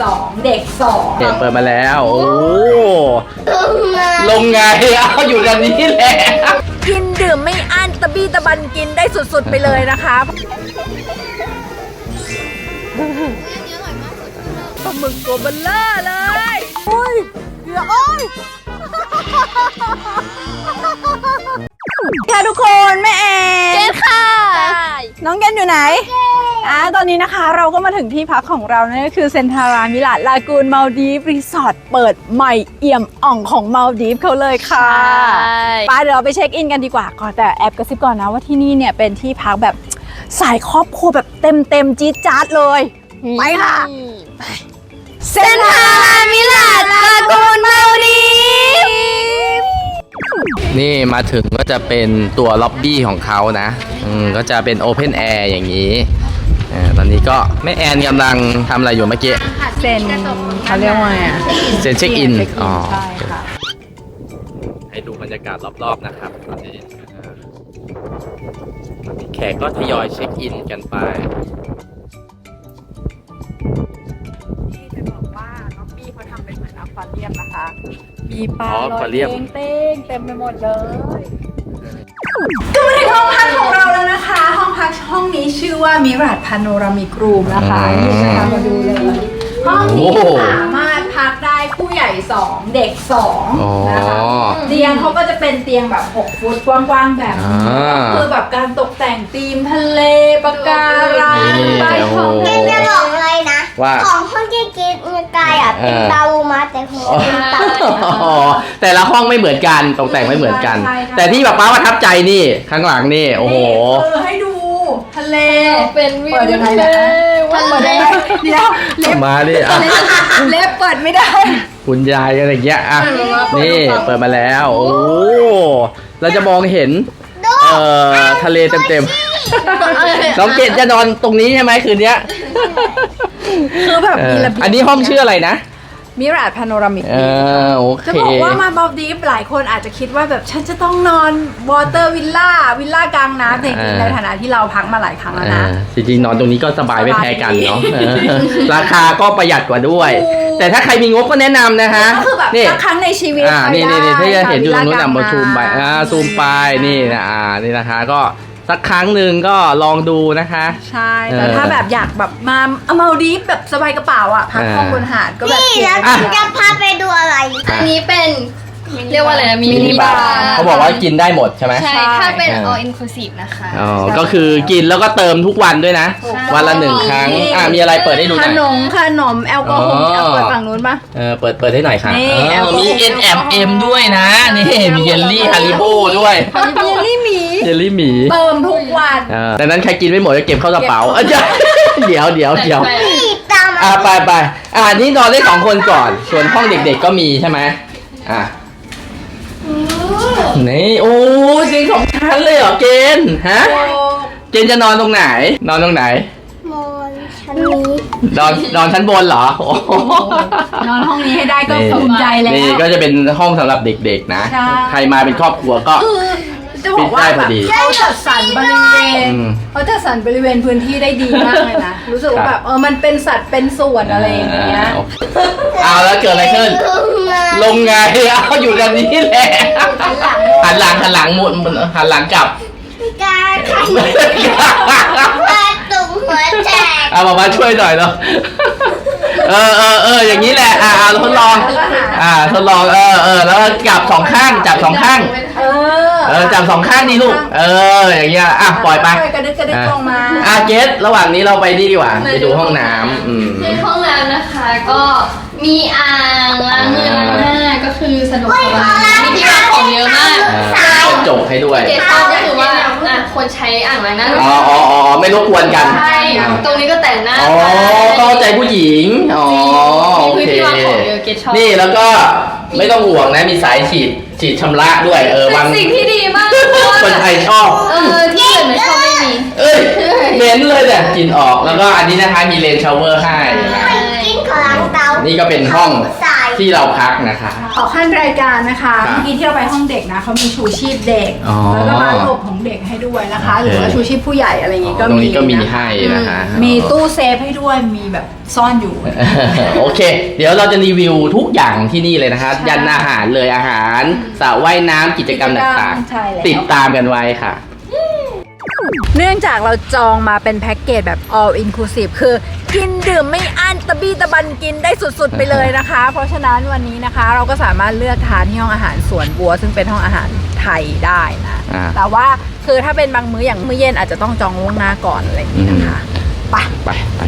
สองเด็กสองเห็นเปิดมาแล้ว โอ้ลงไงเอาอยู่กันนี้แหละกินดื่มไม่อั้นตะบี้ตะบันกินได้สุดๆไปเลยนะคะปลาหมึกตัวเบลเลอร์เลยโอ้ยเดี๋ยวโอ้ยค่ะทุกคน แม่แอนเกดค่ะ น้องเกนอยู่ไหน อ่าตอนนี้นะคะเราก็มาถึงที่พักของเรานั่นก็คือเซนทารามิลาลากูนมาลดีฟรีสอร์ทเปิดใหม่เอี่ยมอ่องของมาลดีฟเขาเลยค่ะไปเดี๋ยวเราไปเช็คอินกันดีกว่าก่อนแต่แอบกระซิบก่อนนะว่าที่นี่เนี่ยเป็นที่พักแบบสายครอบครัวแบบเต็มเต็มๆจี๊ดจ๊าดเลย ไปค่ะ เซนทารามิลาลากูนมาลดีฟ นี่มาถึงก็จะเป็นตัวล็อบบี้ของเขานะอืมก็จะเป็นโอเพนแอร์อย่างนี้ อ่าตอนนี้ก็แม่แอนกำลังทำอะไรอยู่เมื่อกี้ เซนเขาเรียกว่าไงอะเซ็นเช็คอิน อ๋อ ใช่ค่ะ ให้ดูบรรยากาศรอบๆนะครับตอนนี้อ่าตอนนี้แขกก็ทยอยเช็คอินกันไป ที่จะบอกว่าน้องปี้เขาทำเป็นเหมือนอควาเรียมนะคะ มีปลาอ๋อลอย aquarium เต้งๆเต็มไปหมดเลย ชื่อว่ามิราดพาโนรามิกรูมนะคะอืม นี่จะพามาดูเลยห้องนี้โอ้สามารถพักได้ผู้ใหญ่ 2 เด็กอ๋อ 2นะคะเตียงเขาก็จะเป็นเตียงแบบ 6 ฟุตกว้างๆแบบนี้อ่าคือแบบการตกแต่งธีมทะเลปะการังนี่ใบทองโอ้ทะโหเลจะบอกเลยนะ ว่า ของห้องเก๊กๆเนี่ยกายอะ เป็นเออดาวมาแต่หัวเป็นเต่าอ๋อแต่ละห้องไม่เหมือนกันตกแต่งไม่เหมือนกัน ใช่ใช่ แต่ที่แบบป้าประทับใจนี่ข้างหลังนี่โอ้โหเออให้ดู ทะเล เป็นวิวเปิดยังไงนะวันเปิดเลได้ยไหมเดี๋ยวเล็บมาดิอะเล็บเปิดไม่ได้ คุณยายอะไรอย่างเงี้ยอะนี่เปิดมาแล้ว โอ้เราจะมองเห็นเอ่อทะเลเต็มๆน้องเกดจะนอนตรงนี้ใช่ไหมคืนเนี้ยคือแบบเอมีอระเบียบอันนี้ห้องชื่ออะไรนะ มิราดพาโนรามิกเออโอเค จะบอกว่ามาบอลดีฟหลายคนอาจจะคิดว่าแบบฉันจะต้องนอนวอเตอร์วิลล่าวิลล่ากลางน้ำแต่จริงๆเออในฐานะที่เราพักมาหลายครั้งแล้วเอนะอจริงๆ นอนตรงนี้ก็สบายไม่แพ้กันเนาะสบายดีเออราคาก็ประหยัดกว่าด้วยถูกแต่ถ้าใครมีงบก็แนะนำนะฮะก็คือแบบนี่สักครั้งในชีวิตอ่าไปนี่ได้นี่นี่ที่จะเห็นอยู่ตรงนู้นค่ะอะมาวิลซูมไปกลงอ่าน้ำซูมไปนี่นะอ่านี่นะคะก็ สักครั้งหนึ่งก็ลองดูนะคะ ใช่ แต่เออถ้าแบบอยากแบบมาเอามาดีฟแบบสบายกระเป๋าอะพักเออห้องบนหาดก็แบบนี่เก๋แล้วอะ จะพาไปดูอะไร อันนี้เป็น เรียกว่าอะไรนะมิมินินิบาบาร์ร์เขาบอกว่ากินได้หมดใช่ไหม ใช่ ถ้าเป็นอ่า all inclusive นะคะ อ๋อ ก็คือกินแล้วก็เติมทุกวันด้วยนะใช่วันละหนึ่งครั้ง อ่ามีอะไรเปิดให้ดูหขน่อย นมขนมแอลกอฮอล์อ๋อเอาเปิดฝั่งนู้นปะ เออเปิดเปิดให้หน่อยค่ะนี่เออแอลกอฮอล์ มี N M M ด้วยนะ นี่มีเยลลี่ฮาริโบด้วย เยลลี่หมี เยลลี่หมีเติมทุกวันเออดังนั้นใครกินไม่หมดก็เก็บเข้ากระเป๋าเอ้ยเดี๋ยวเดี๋ยวเดี๋ยวนี่ตามอะไปไปอ่านี่นอนได้สองคนก่อน ส่วนห้องเด็กๆก็มีใช่ไหมอะ นี่โอ้เตียงสองชั้นเลยเหรอเกณฑ์ฮะ เกณฑ์จะนอนตรงไหน นอนตรงไหนมอนชั้นนี้นอนนอนชั้นบนเหรอโอ้โหนอนห้องนี้ให้ได้ก็นี่ภูมิใจแล้ว นี่ก็จะเป็นห้องสำหรับเด็กๆนะ ใช่ ใครมาเป็นครอบครัวก็ คือ จะบอกว่าปิดได้พแบอบดี เขาจัดสรรบริเวณอืม เขาจัดสรรบริเวณพื้นที่ได้ดีมากเลยนะ รู้สึกว่าแบบเออมันเป็นสัตว์เป็นส่วนอะไรอย่างเงี้ย โอเคเอาแล้วเกิดอะไรขึ้น ลงไงเอาอยู่กันนี้แหละหันหลังหันหลังหมุนหมุนหันหลังกลับกายไข่ปลาตุ่มหัวแจกเอามามาช่วยหน่อยเนาะเออเออเอออย่างนี้แหละอ่าอ่าทดลอง อ่าทดลองเออเออแล้วก็จับสองข้างจับสองข้าง เออ เออจับสองข้างนี่ลูก เอออย่างเงี้ยอะปล่อยไปกระดึกกระดึกลงมาอะเกสระหว่างนี้เราไปนี่ดีกว่าไปดูห้องน้ำอืมในห้องน้ำนะคะก็มีอ่างล้างมือล้างหน้าก็คือสะดวกสบายมีที่วางของเยอะมากอ่าเป็นจบให้ด้วยเกรดชอบก็คือว่าอะคนใช้อ่างล้างหน้าอ๋ออ๋ออ๋อไม่รบกวนกันใช่ตรงนี้ก็แต่งหน้าอ๋อเข้าใจผู้หญิงอ๋อโอมีพื้นเคที่วางของเยอะเกรดชอบนี่แล้วก็ ไม่ต้องห่วงนะมีสายฉีดฉีดชำระด้วยเออเป็บางนสิ่งที่ดีมากเพราะว่าคนไทยชอบ เออที่อื่นไม่ชอบไม่มี เอ้ยเหม็นเลยเนี่ยกลินออกแล้วก็อันนี้นะคะมีเลนชาวเวอร์ให้นะกิ นของล้างเตานี่ก็เป็นห้องใส่ที่เราพักนะคะ ขอขั้นรายการนะคะครับเมื่อกี้ที่เราไปห้องเด็กนะเขามีชูชีพเด็กอ๋อแล้วก็บาร์อบของเด็กให้ด้วยนะคะโอเคหรือว่าชูชีพผู้ใหญ่อะไรอย่างงี้ก็ตรงมีนี้ก็มีนะให้นะคะมีตู้เซฟให้ด้วยมีแบบซ่อนอยู่ โอเค เดี๋ยวเราจะรีวิวทุกอย่างที่นี่เลยนะคะ ใช่ยันอาหารเลยอาหารสระว่ายน้ำกิจกรรมต่างใช่แล้ว ๆ ติดตามกันไว้ค่ะ เนื่องจากเราจองมาเป็นแพ็กเกจแบบ all inclusive คือกินดื่มไม่อั้นตะบี้ตะบันกินได้สุดๆไปเลยนะคะ เพราะฉะนั้นวันนี้นะคะ เราก็สามารถเลือกทานที่ห้องอาหารสวนบัว ซึ่งเป็นห้องอาหารไทยได้นะ อ่า แต่ว่าคือถ้าเป็นบางมื้ออย่างมื้อเย็นอาจจะต้องจองล่วงหน้าก่อนอะไรอย่างนี้นะคะไปไปไป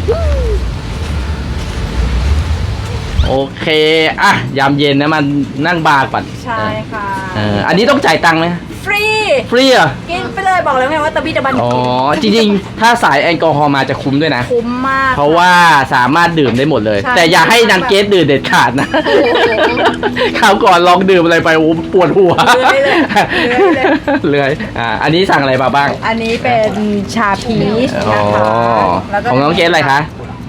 โอเค อะ ยามเย็นนะมันนั่งบาร์ก่อนใช่ค่ะ เอออันนี้ต้องจ่ายตังค์ไหม ฟรี ฟรีเหรอะกินไปเลยบอกเลยไงว่าตะบี้ตะบันอ๋อกินจริงๆ ถ้าสายแอลกอฮอล์มาจะคุ้มด้วยนะ คุ้มมาก เพราะว่าสามารถดื่มได้หมดเลย ใช่ แต่อย่าให้นางเกสดื่มเด็ดขาดนะคราวก่อนลองดื่มอะไรไปโอ้ปวดหัวเลื่อยเลยเลื่อยเลย เลยอ่าอันนี้สั่งอะไรมาบ้างอันนี้เป็นชาพีชอ๋อนะคะของน้องเกสอะไรคะ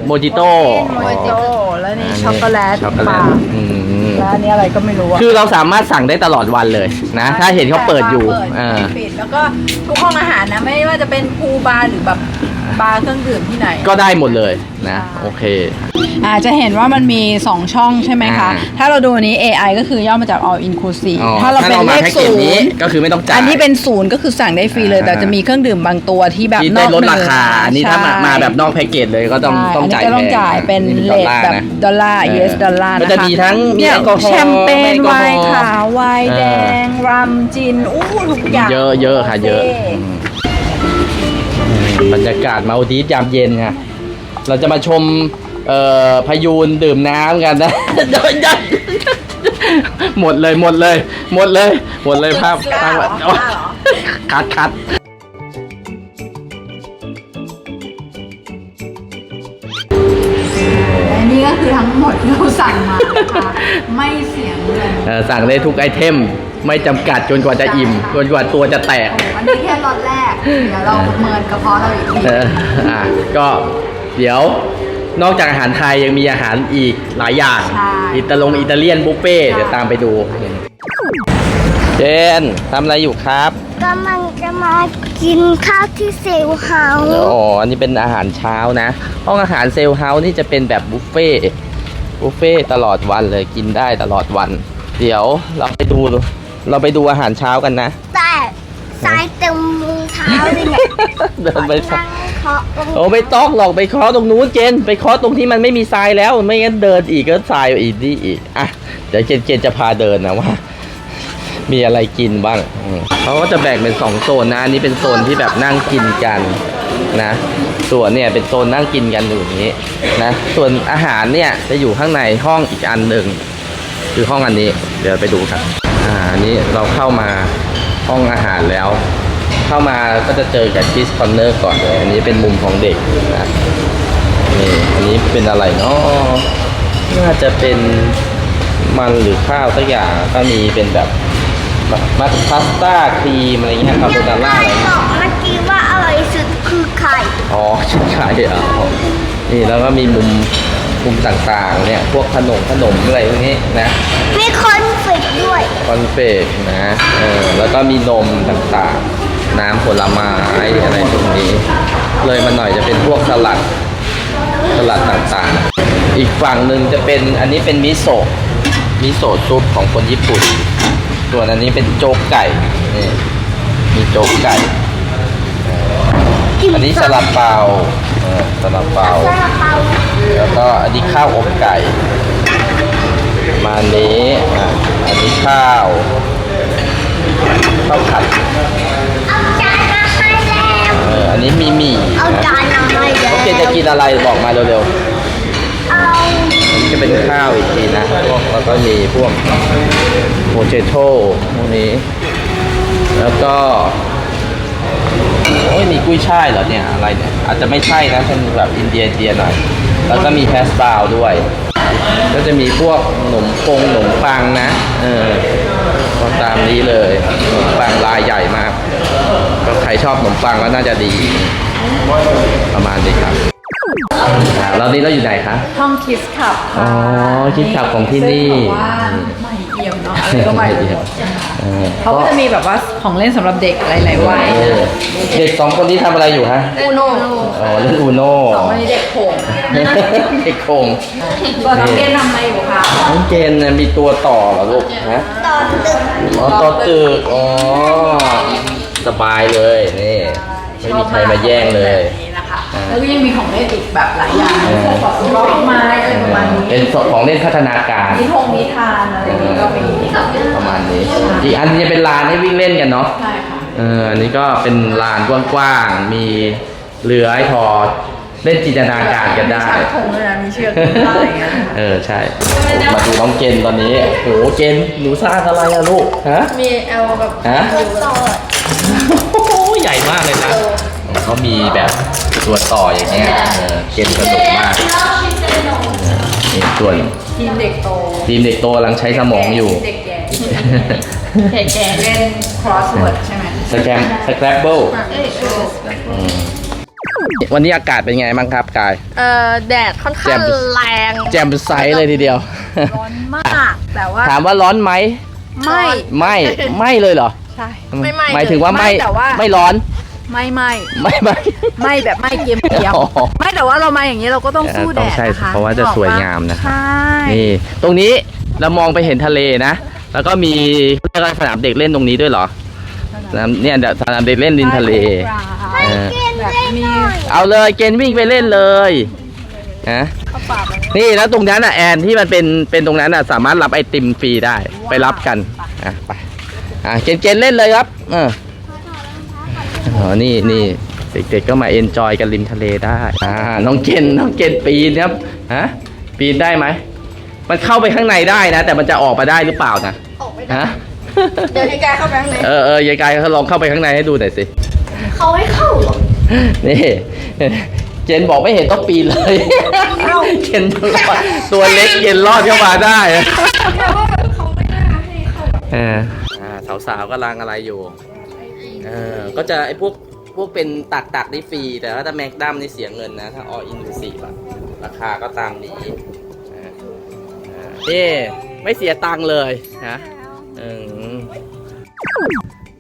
โมจิโต้โมจิโต้แล้วนี่ช็อกโกแลตช็อกโกแลปาตอืม แล้วอันนี้อะไรก็ไม่รู้อะคือเราสามารถสั่งได้ตลอดวันเลยนะ ถ้าเห็นเขาเปิดอยู่เปิดเออปิดแล้วก็ทุกห้องอาหารนะไม่ว่าจะเป็นพูลบาร์หรือแบบ บาร์เครื่องดื่มที่ไหน ก็ได้หมดเลยนะโอเค อาจจะเห็นว่ามันมี 2 ช่องใช่ไหมคะ อ่า ถ้าเราดูอันนี้ AI ก็คือย่อมาจาก all inclusive อ๋อถ้าเราเป็นเลมาขแพ็กเกศูจนี้นย์ก็คือไม่ต้องจ่าย อันที่เป็นศูนย์ก็คือสั่งได้ฟรีเลย อ่า แต่จะมีเครื่องดื่มบางตัวที่แบบที่นได้อกลดเหราคา อันนี้ถ้ามาใช่มาแบบนอกแพ็กเกจเลยก็ต้องใช่ต้องจ่ายนนี้ก็ต้องแพงจ่ายเป็นนี่เลทดอลลาร์แบบนะดอลลาร์เออ US ดอลลาร์มันนะคะจะมีทั้งมีเนี่ยแอลกอฮอล์แชมเปญไม่แอลกไวอฮอล์น์ขาวไวน์เออแดง รัมจิน อู้ทุกอย่างเยอะเยอะค่ะเยอะโคอืม บรรยากาศมาดีฟยามเย็นค่ะเราจะมาชมเอ่อพายูนดื่มน้ำกันนะเดินยันหมดเลยหมดเลย หมดเลย หมดเลยภาพกล้าภาพเหรอกล้าเหรอคัดคัดและนี่ก็คือทั้งหมดที่เราสั่งมานะคะไม่เสียเงินเอ่อสั่งได้ทุกไอเทม ไม่จำกัดจนกว่าจะอิ่ม จนกว่าตัวจะแตกวันนี้แค่รอดแรก เดี๋ยวเราประเมินกระเพาะเราอีกทีเอออะก็เดี๋ยวนอกจากอาหารไทยยังมีอาหารอีกหลายอย่างใช่อิตาลงอิตาเลียนบุฟเฟ่ต์เดี๋ยวตามไปดู เจนทำอะไรอยู่ครับกำลังจะมากินข้าวที่เซลล์เฮาส์อ๋ออันนี้เป็นอาหารเช้านะ ห้องอาหารเซลล์เฮาส์นี่จะเป็นแบบบุฟเฟ่ต์บุฟเฟ่ต์ตลอดวันเลยกินได้ตลอดวัน เดี๋ยวเราไปดูเราไปดูอาหารเช้ากันนะ แต่สายเต็มมือ เท้าเลยเนี่ยเดินไปนั่งเคาะตรงโอ้ไม่ต้องหรอกไปเคาะตรงนู้นเจน ไปเคาะตรงที่มันไม่มีทรายแล้ว ไม่งั้นเดินอีกก็ทรายอีกนี่อีกอะเดี๋ยวเจนเจนจะพาเดินนะว่า มีอะไรกินบ้างอืมเขาก็จะแบ่งเป็นสองโซนนะอันนี้เป็นโซนที่แบบนั่งกินกันนะ ส่วนเนี่ยเป็นโซนนั่งกินกันอยู่อย่างนี้นะ ส่วนอาหารเนี่ยจะอยู่ข้างในห้องอีกอันหนึ่ง คือห้องอันนี้ เดี๋ยวไปดูกันอ่าอันนี้เราเข้ามาห้องอาหารแล้ว เข้ามาก็จะเจอกับคิสคอนเนอร์ก่อนเลย อันนี้เป็นมุมของเด็กนะนี่อันนี้เป็นอะไรเนาะน่าจะเป็นมันหรือข้าวสักอย่างก็มีเป็นแบบมัสพาสต้าครีมอะไรเงี้ยคาโบนาร่าอะไรบเงี้ยอกเมื่อกี้ว่าอร่อยสุดคือไข่อ๋อใช่ใช่อะนี่แล้วก็มีมุมมุมต่างๆ เนี่ย พวกขนมขนมอะไรพวกนี้นะ มีคอนเฟกด้วย คอนเฟกนะเออแล้วก็มีนมต่างๆ น้ำผลไม้อะไรพวกนี้ เลยมาหน่อยจะเป็นพวกสลัดสลัดต่างๆ อีกฝั่งหนึ่งจะเป็นอันนี้เป็นมิโซะมิโซะซุปของคนญี่ปุ่น ส่วนอันนี้เป็นโจ๊กไก่นี่มีโจ๊กไก่ อันนี้สลัดเปาเออสลัดเปาซาลาเปาแล้วก็อันนี้ข้าวอบไก่มาอันนี้อะอันนี้ข้าวข้าวผัด อออันนี้มีหมี่เอานะจานมาให้แล้วโอเคจะกินอะไรบอกมาเร็วเอาๆอันนี้จะเป็นข้าวอีกทีนะพวกแล้วก็มีพวกโพเทโต้พวกนี้ แล้วก็โอ้ยมีกุ้ยช่ายเหรอเนี่ยอะไรเนี่ยอาจจะไม่ใช่นะเป็นแบบอินเดียอินเดียหน่อยแล้วก็มีแพสบราวน์ด้วย ก็จะมีพวกขนมปงขนมปังนะเออก็ตามนี้เลยขนมปังลายใหญ่มาก ก็ใครชอบขนมปังก็น่าจะดีประมาณนี้ครับอ่าเรานี่เราอยู่ไหนคะห้องคิสคับอ๋อ Kiss Club ของที่นี่ซึ่งแบบว่าใหม่เอี่ยมเนาะอะไรก็ใหม่ไปหมดเออเขาก็จะมีแบบว่าของเล่นสำหรับเด็กหลายๆวัยเออเด็กสองคนที่ทำอะไรอยู่ฮะอูโน่อ๋อเล่นอูโน่สองคนนี้เด็กโขงเด็กโคงส่วนน้องเกนทำอะไรอยู่คะน้องเกณฑ์น่ะมีตัวต่อเหรอลูกฮะตอนดึกอ๋อต่อตึกอ๋อ สบายเลยนี่ไม่มีใครมาแย่งเลย แบบนี้นะคะอ่า แล้วก็ยังมีของเล่นอีกแบบหลายอย่างเออพวกแบบบล็อกไม้อะไรประมาณนี้เป็นของเล่นพัฒนาการนิทงนิทานอะไรอย่างนี้ก็มีประมาณนี้อีกอันจะเป็นลานให้วิ่งเล่นกันเนาะ ใช่ค่ะเอออันนี้ก็เป็นลานกว้างๆ มีเรือให้พอเล่นจินตนาการกันได้ มีฉากธงด้วยนะมีเชือกด้วยอะไรอย่างเงี้ยเออใช่ มาดูน้องเกณฑ์ตอนนี้ โห เกณฑ์หนูสร้างอะไรอะลูก ฮะ มีเอลแบบฮะโอ้โหใหญ่มากเลยนะเขามีแบบตัวต่ออย่างเงี้ยเออเกณฑ์สนุกมากนี่ส่วนทีมเด็กโตทีมเด็กโตกำลังใช้สมองอยู่ เด็กแก่เด็กแก่เล่น crossword ใช่ไหมสแกมสแครบเบิลวันนี้อากาศเป็นไงบ้างครับกาย เอ่อแดดค่อนข้างแรงแจ่มใสเลยทีเดียว ร้อนมาก แต่ว่า ถามว่าร้อนไหม ไม่ ไม่ ไม่เลยเหรอ ใช่ไม่ไหม้หมายถึงว่าไม่ไม่แต่ว่าไม่ร้อนไม่ไม่ไม่ไม่ไม่แบบไม่เกรียมเกียมอ๋อไม่แต่ว่าเรามาอย่างนี้เราก็ต้องสู้แดต้องดใช่นะคะเพราะว่าจะสวยงามนะใช่นี่ตรงนี้เรามองไปเห็นทะเลนะ แล้วก็มีเรียกว่าสนามเด็กเล่นตรงนี้ด้วยเหรอสนามเนี่ยเดี๋ยวสนามเด็กเล่นริมทะเลเออแบบมีเอาเลยเกณฑ์วิ่งไปเล่นเลยนะข้าวปากอะไรนี่แล้วตรงนั้นอะแอนที่มันเป็นเป็นตรงนั้นอะสามารถรับไอติมฟรีได้ไปรับกันอะไป อะเกณฑ์เกณฑ์เล่นเลยครับเอออ๋อนี่นี่เด็กๆก็มาเอนจอยกันริมทะเลได้อ่าน้องเกณฑ์น้องเกณฑ์ปีนครับฮะปีนได้ไหมมันเข้าไปข้างในได้นะ แต่มันจะออกมาได้หรือเปล่านะออกไม่ได้ฮะเดี๋ยวให้กายเข้าไปข้างในเออเออยายกายเขาลองเข้าไปข้างในให้ดูหน่อยสิเขาให้เข้าเหรอนี่เจนบอกไม่เห็นต้องปีนเลยเจนตัวเล็กเจนรอดเข้ามาได้อะแต่ว่าเขาไม่น่าให้เข้าเอออ่า สาวๆกำลังอะไรอยู่ เออ ก็จะไอ้พวกพวกเป็นตักตักๆนี่ฟรี แต่ว่าถ้าแม็กดัมนี่เสียเงินนะ ถ้าออินดูสี่บราคาก็ตามนี้อ่าอ่านี่ไม่เสียตังค์เลยนะเออ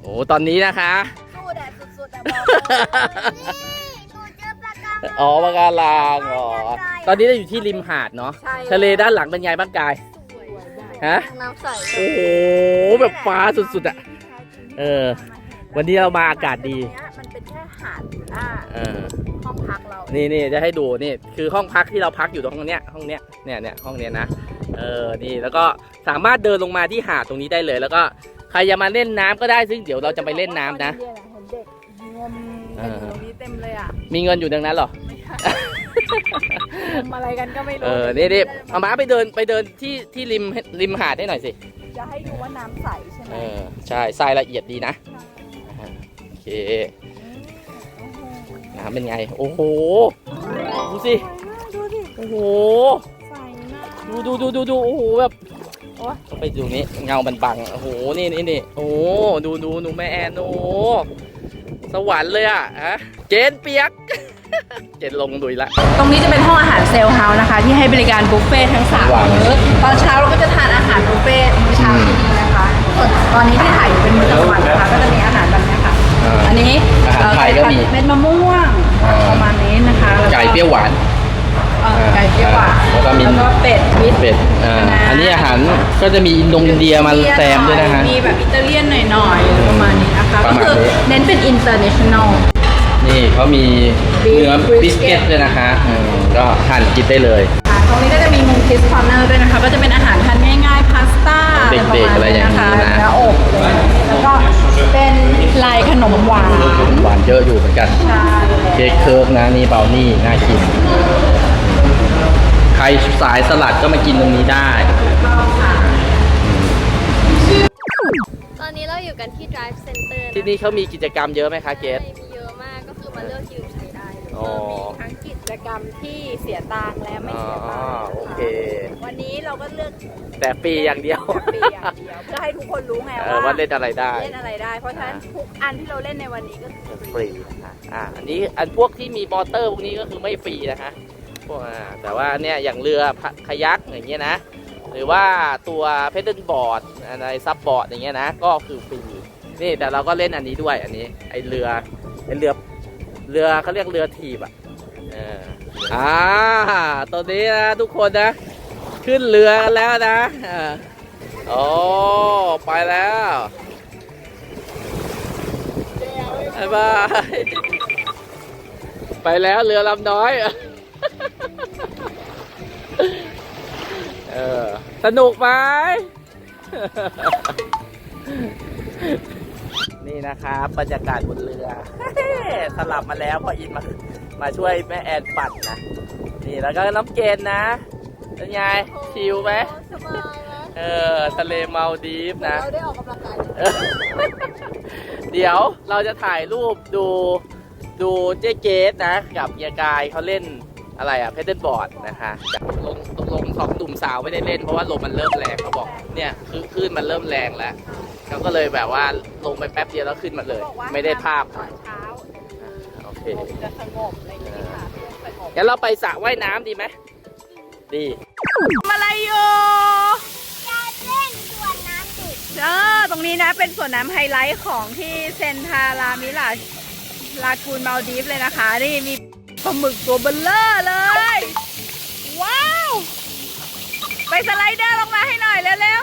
โอ้ตอนนี้นะคะ สู้แดดสุดๆแต่บอกเลยหนูเจอปลากระอ๋อปะการังอ๋อ ตอนนี้เราอยู่ที่ริมหาดเนาะ ทะเลด้านหลังเป็นไงบ้างกาย ฮะ น้ำใสโอ้โหแบบฟ้าสุดๆอะเออ วันนี้เรามาอากาศดี มันเป็นแค่หาดหน้าเออ ห้องพักเรา นี่นี่จะให้ดูนี่คือห้องพักที่เราพักอยู่ตรงเนี้ยห้องเนี้ยเนี่ยเนี่ยห้องเนี้ยนะเออนี่แล้วก็สามารถเดินลงมาที่หาดตรงนี้ได้เลย แล้วก็ใครจะมาเล่นน้ำก็ได้ซึ่งเดี๋ยวเราจะไปเล่นน้ำนะ เห็นเด็กงมกันอยู่ตรงนี้เต็มเลยอะ มีเงินอยู่ดังนั้นเหรองม อะไรกันก็ไม่รู้เออนี่นี่เอามาไปเดินไปเดินที่ที่ริมริมหาดให้หน่อยสิ จะให้ดูว่าน้ำใสใช่ไหมเออใช่ทรายละเอียดดีนะอ่าโอเคน้ำเป็นไง โอ้โห ดูสิ ดูดิโอ้โห ใสมากดูดูดูดูดูโอ้โหแบบโอ้ยต้องไปดูนี้เงามันบังโอ้โหนี่นี่นี่โอ้โหดูดูดูแม่แอนโอ้โหสวรรค์เลยอะฮะเจนเปียก เจนลงดุยละ ตรงนี้จะเป็นห้องอาหารเซลล์เฮาส์นะคะ ที่ให้บริการบุฟเฟ่ต์ทั้งสามว้าวมื้อตอนเช้าเราก็จะทานอาหารบุฟเฟ่ต์มื้อเช้าที่นี่นะคะส่วนตอนนี้ที่ถ่ายอยู่เป็นมื้อกลางวันนะคะก็จะมีอาหารแบบนี้ค่ะอันนี้อาหารไทยก็มีเม็ดมะม่วงอ่า ประมาณนี้นะคะแล้วไก่เปรี้ยวหวาน เอ่อไก่เปรี้ยวหวานแล้วก็มี แล้วก็เป็ดวิดเป็ดอ่าอันนี้อาหารก็จะมีอินโดนีเซียมาแซมด้วยนะฮะ มีแบบอิตาเลียนหน่อยๆอะไรประมาณนี้นะคะปก็ระมาณคือนี้เน้นเป็น international นี่เขามี Beef เนื้อ brisket บิสเกตด้วยนะคะอืมก็หั่นกินได้เลย ค่ะตรงนี้ก็จะมีมุมคิสคอร์เนอร์ด้วยนะคะ ก็จะเป็นอาหารทานง่ายๆ พาสต้าเด็กๆอะไรอย่างนี้นะ เนื้ออบอะไรอย่างนี้แล้วก็เป็นลายขนมหวานหวานเยอะอยู่เหมือนกัน ใช่เค้กเคิร์กนะนี่เบลนี่น่ากิน ใครสายสลัดก็มากินตรงนี้ได้ตอนนี้เราอยู่กันที่ Drive Center ที่นี่เขามีกิจกรรมเยอะไหมคะเกส ใช่มีเยอะ มากก็คือมาเลือกยืมใช้ได้เลยอ๋อ มีทั้งกิจกรรมที่เสียตังค์และไม่อ๋อเสียตังค์โอเค วันนี้เราเราก็เลือกแต่ฟรีอย่างเดียว ปีอย่างเดียวเพื่อให้ทุกคนรู้ไงเออว่าเล่นอะไรได้ เล่นอะไรได้ เพราะฉะนั้นทุกอันที่เราเล่นในวันนี้ก็คือฟรีนะคะอ่า อันนี้อันพวกที่มีมอเตอร์พวกนี้ก็คือไม่ฟรีนะคะพวกอ่าแต่ว่าเนี่ยอย่างเรือพะคายักอย่างเงี้ยนะ หรือว่าตัวเพดเดิลบอร์ดอะไรซับบอร์ดอย่างเงี้ยนะ ก็คือฟรี นี่แต่เราก็เล่นอันนี้ด้วยอันนี้ไอเรือไอเรือ เรือเขาเรียกเรือถีบอะอ่าตอนนี้นะทุกคนนะ ขึ้นเรือกันแล้วนะอ่าโอ้ไปแล้วบ๊ายบายไปแล้วเรือลำน้อย เออ สนุกไหม นี่นะครับบรรยากาศบนเรือสลับมาแล้วพออินมามาช่วยแม่แอนปั่นนะนี่แล้วก็น้ำเกณฑ์นะเป็นไงชิลไหมสบายนะเออทะเลเมาดีฟนะเราได้ออกกำลังกายเดี๋ยวเราจะถ่ายรูปดูดูเจ๊เกตนะ กับเฮียกายเขาเล่นอะไรอะเพดเดิลบอร์ดนะคะตกลงตกลงสองหนุ่มสาวไม่ได้เล่นเพราะว่าลมมันเริ่มแรงเขาบอกเนี่ยคือคลื่นมันเริ่มแรงแล้ว เขาก็เลยแบบว่าลงไปแป๊บเดียวแล้วขึ้นมาเลยบอกว่าไม่ได้ภาพตอนเช้าโอเคลมจะสงบอะไรอย่างนี้ค่ะสงบงั้นเราไปสระว่ายน้ำดีไหมดีทำอะไรอยู่จะเล่นสวนน้ำดิบเออตรงนี้นะเป็นสวนน้ำไฮไลท์ของที่เซนทารามิลาลากูนมาลดีฟเลยนะคะ นี่มีปลาหมึกตัวเบลเลอร์เลย ว้าว ไปสไลเดอร์ลงมาให้หน่อยเร็ว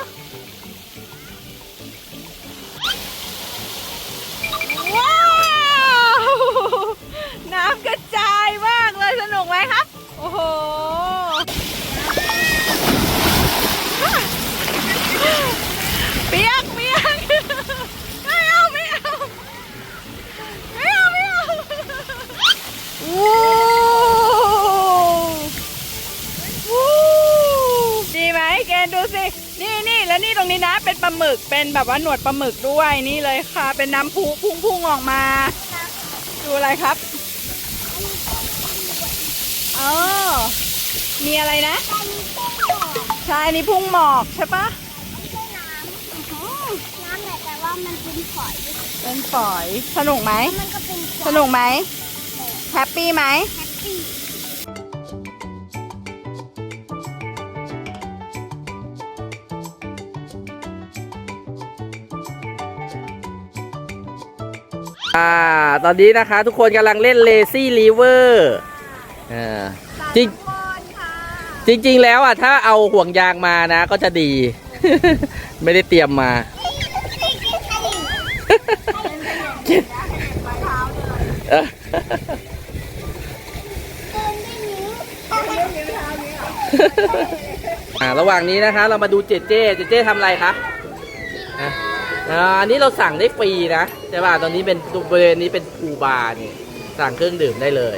ระจายมากเลยสนุกไหมครับ โอ้โหเปียกเปียกไม่เอาไม่เอาไม่เอาไม่เอาวู้วู้ดีไหมแกนดูสินี่นี่แล้วนี่ตรงนี้นะ เป็นปลาหมึกเป็นแบบว่าหนวดปลาหมึกด้วยนี่เลยค่ะ เป็นน้ำพุพุ่งพุ่งๆออกมา ดูอะไรครับ อ๋อมีอะไรนะอันนี้เป็นบ่อใช่อันนี่พุ่งหมอกใช่ปะไม่ใช่น้ำอื้อหือน้ำแต่แต่ว่ามันเป็นฝอย เป็นฝอย สนุกไหม มันก็เป็นฝสอยนุกไหม แฮปปี้ไหม แฮปปี้อ่า ตอนนี้นะคะ ทุกคนกำลังเล่น Lazy River อ่ จริงจริง ๆ แล้วอะถ้าเอาห่วงยางมานะ ก็จะดี ไม่ได้เตรียมมา อ่าระหว่างนี้นะคะ เรามาดูเจเจเจเจทำอะไรคะอ่าอันนี้เราสั่งได้ฟรีนะใช่ป่ะตอนนี้เป็นบริเวณนี้เป็นพูบาร์นี่สั่งเครื่องดื่มได้เลย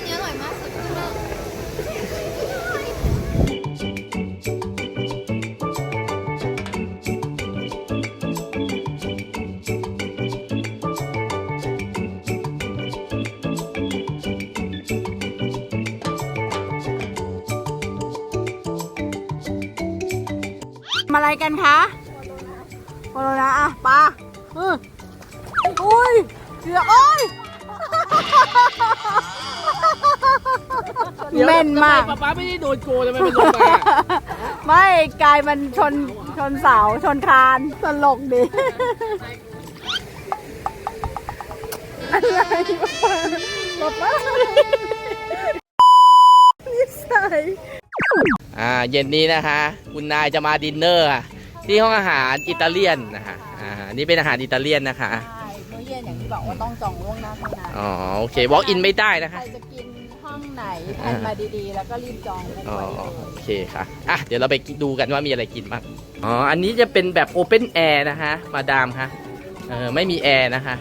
ป๊าป๊าไม่ได้โดนโกนเลยมันเป็นลงมาไม่กายมันชนชนเสาชนคานตลกดิอะไรวะป๊าป๊านิสัยอ่าเย็นนี้นะคะ คุณนายจะมาดินเนอร์อะที่ห้องอาหารอิตาเลียนนะคะอ่าอันนี่เป็นอาหารอิตาเลียนนะคะใช่มื้อเย็นอย่างที่บอกว่าต้องจองล่วงหน้าเท่านั้นอ๋อโอเค walk in ไม่ได้นะใครคะจะ กินห้องไหนแพลนมาดีๆ แล้วก็รีบจองกันอ๋อไว้เลยโอเคค่ะอะเดี๋ยวเราไปดูกันว่ามีอะไรกินบ้างอ๋ออันนี้จะเป็นแบบโอเพนแอร์นะคะ มาดามคะเออไม่มีแอร์นะคะ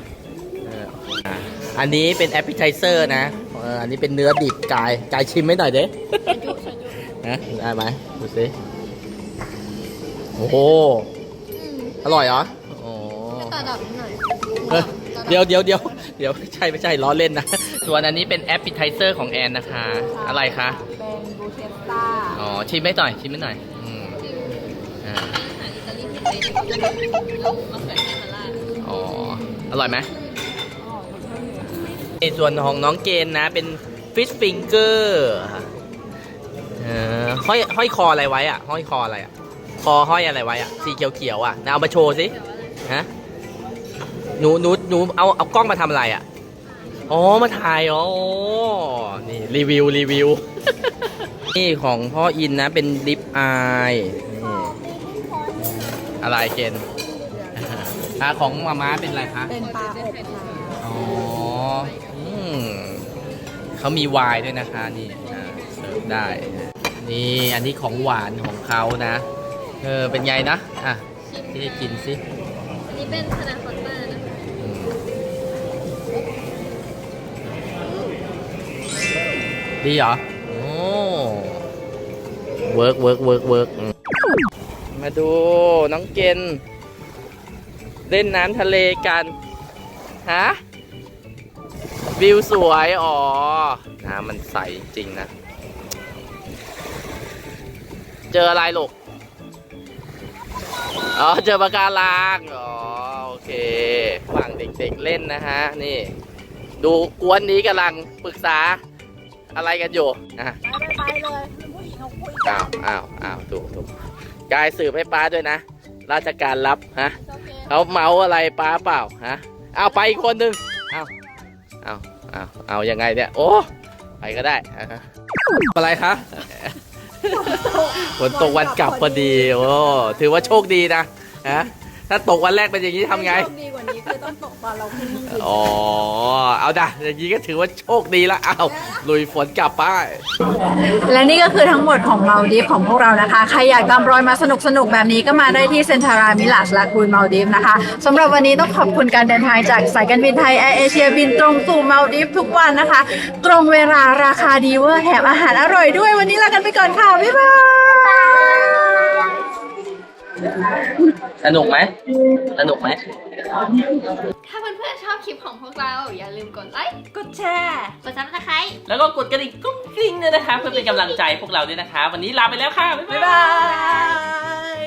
เอออะอันนี้เป็นแอปเปิลไทเซอร์นะเอออันนี้เป็นเนื้อดิบกายกายชิมไม่หน่อยเด้นะได้ไหมดูสิโอ้โหอร่อยเหรอโอ้ตาดับหน่อยเฮ้ยเดี๋ยวเดี๋ยวเดี๋ยวเดี๋ยวไม่ใช่ไม่ใช่ล้อเล่นนะ ส่วนอันนี้เป็นแอปเปิลไทเซอร์ของแอนนะคะ อะไรคะ เป็นบูเทสต้าอ๋อ ชิมไม่หน่อย ชิมไม่หน่อยอืมอ่าอ๋อ อร่อยไหมในส่วนของน้องเกณฑ์นะ เป็นฟิชฟิงเกอร์เออห้อยห้อยคออะไรไว้อะห้อยคออะไรอะคอห้อยอะไรไว้อะสีเขียวๆอะนะเอามาโชว์สิ ฮะ หนูหนูหนูเอาเอากล้องมาทำอะไรอะ อ๋อ มาถ่ายอ๋อ นี่ รีวิว รีวิว นี่ของพ่ออินนะ เป็นลิปอายนี่อะไรเกนอ่าของมาม้าเป็นอะไรคะ เป็นปลาอบค่ะอ๋ออืมเขามีไวน์ด้วยนะคะ นี่อ่าเสิร์ฟได้ นี่อันนี้ของหวานของเขานะ เออ เป็นไงนะ อะที่จะกินสิ อันนี้เป็นธนาคอตต้าน ดีเหรอโอ้เวิร์กเวิร์กเวิร์กเวิร์กมาดูน้องเกนเล่นน้ำทะเลกัน ฮะ วิวสวย อ๋อ น้ำมันใสจริงนะ เจออะไรลูก อ๋อ เจอปะการัง อ๋อ โอเค ฝั่งเด็กๆเล่นนะฮะ นี่ ดูกวนนี้กำลังปรึกษา อะไรกันอยู่อะไปไปเลยผู้หญิงเขาคุยอ้าวอ้าวอ้าวถูกถูกกายสืบให้ป้าด้วยนะ ราชการรับฮะเขาเมาอะไรป้าเปล่าฮะเอาไปอีกคนหนึ่งเอาเอาเอาเอายังไงเนี่ย โอ้ไปก็ได้อะอะไรคะฝนตกวันกลับพอดีโอ้ถือว่าโชคดีนะฮะ ถ้าตกวันแรกเป็นอย่างนี้ทำไงโชคดีกว่านี้คือต้องตกตอนเราขึ้นเครื่องบินอ๋อ เอาด่ะอย่างนี้ก็ถือว่าโชคดีละเอาลุยฝนกลับไปและนี่ก็คือทั้งหมดของมาลดีฟของพวกเรานะคะ ใครอยากตามรอยมาสนุกสนุกๆแบบนี้ก็มาได้ที่เซนทารามิลาสลากูนมาลดีฟนะคะสำหรับวันนี้ต้องขอบคุณการเดินทางจากสายการบินไทยแอร์เอเชียบินตรงสู่มาลดีฟทุกวันนะคะ ตรงเวลาราคาดีเวอร์แถมอาหารอร่อยด้วยวันนี้ลากันไปก่อนค่ะ บ๊ายบาย สนุกไหมสนุกไหม ถ้าเพื่อนๆชอบคลิปของพวกเรา อย่าลืมกดไลค์ กดแชร์ กดซับสไครต์แล้วก็กดกระดิ่งกุ้งกิ้งด้วยนะคะ เพื่อเป็นกำลังใจพวกเราด้วยนะคะ วันนี้ลาไปแล้วค่ะ บ๊ายบาย